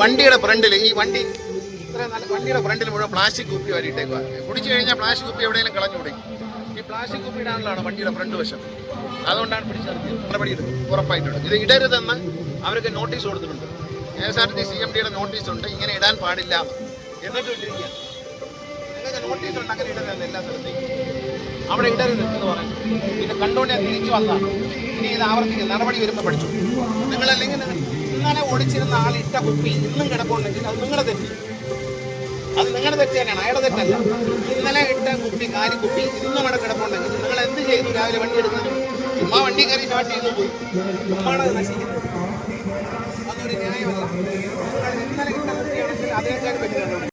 വണ്ടിയുടെ ഫ്രണ്ടിൽ ഈ വണ്ടി ഇത്ര നല്ല വണ്ടിയുടെ ഫ്രണ്ടിൽ മുഴുവൻ പ്ലാസ്റ്റിക് കുപ്പി വരിയിട്ടേക്കുക കുടിച്ചു കഴിഞ്ഞാൽ പ്ലാസ്റ്റിക് കുപ്പി എവിടെയെങ്കിലും കളഞ്ഞുകൂടെ ഈ പ്ലാസ്റ്റിക് കുപ്പി ഇടാനുള്ളതാണ് വണ്ടിയുടെ ഫ്രണ്ട് വശം. അതുകൊണ്ടാണ് പിടിച്ചത് നടപടി ഉറപ്പായിട്ടുണ്ട് ഇത് ഇടരുതെന്ന് അവർക്ക് നോട്ടീസ് കൊടുത്തിട്ടുണ്ട്. K S R T C M ഡിയുടെ നോട്ടീസ് ഉണ്ട് ഇങ്ങനെ ഇടാൻ പാടില്ല. അങ്ങനെ എല്ലാ അവിടെ ഇടരുത് എന്ന് പറഞ്ഞു പിന്നെ കണ്ടുകൊണ്ട് ഞാൻ തിരിച്ചു വന്നാൽ ഇനി ഇത് ആവർത്തിക്കും നടപടി വരുമ്പോൾ പഠിച്ചു. നിങ്ങളല്ലെങ്കിൽ ഇന്നലെ ഓടിച്ചിരുന്ന ആൾ ഇട്ട കുപ്പി ഇന്നും കിടപ്പുണ്ടെങ്കിൽ അത് നിങ്ങളുടെ തെറ്റി. അത് നിങ്ങളുടെ തെറ്റ് തന്നെയാണ്. അയാളുടെ തെറ്റല്ല. ഇന്നലെ ഇട്ട കുപ്പി കാരി കുപ്പി ഇന്നും അവിടെ കിടപ്പുണ്ടെങ്കിൽ നിങ്ങൾ എന്ത് ചെയ്തു? രാവിലെ വണ്ടി എടുക്കുന്നത് ചുമ്മാ വണ്ടി കയറി ചാട്ടി ചെയ്ത് പോയി. ചുമ്മാണ് നശിക്കുന്നത് അതൊരു ന്യായമല്ല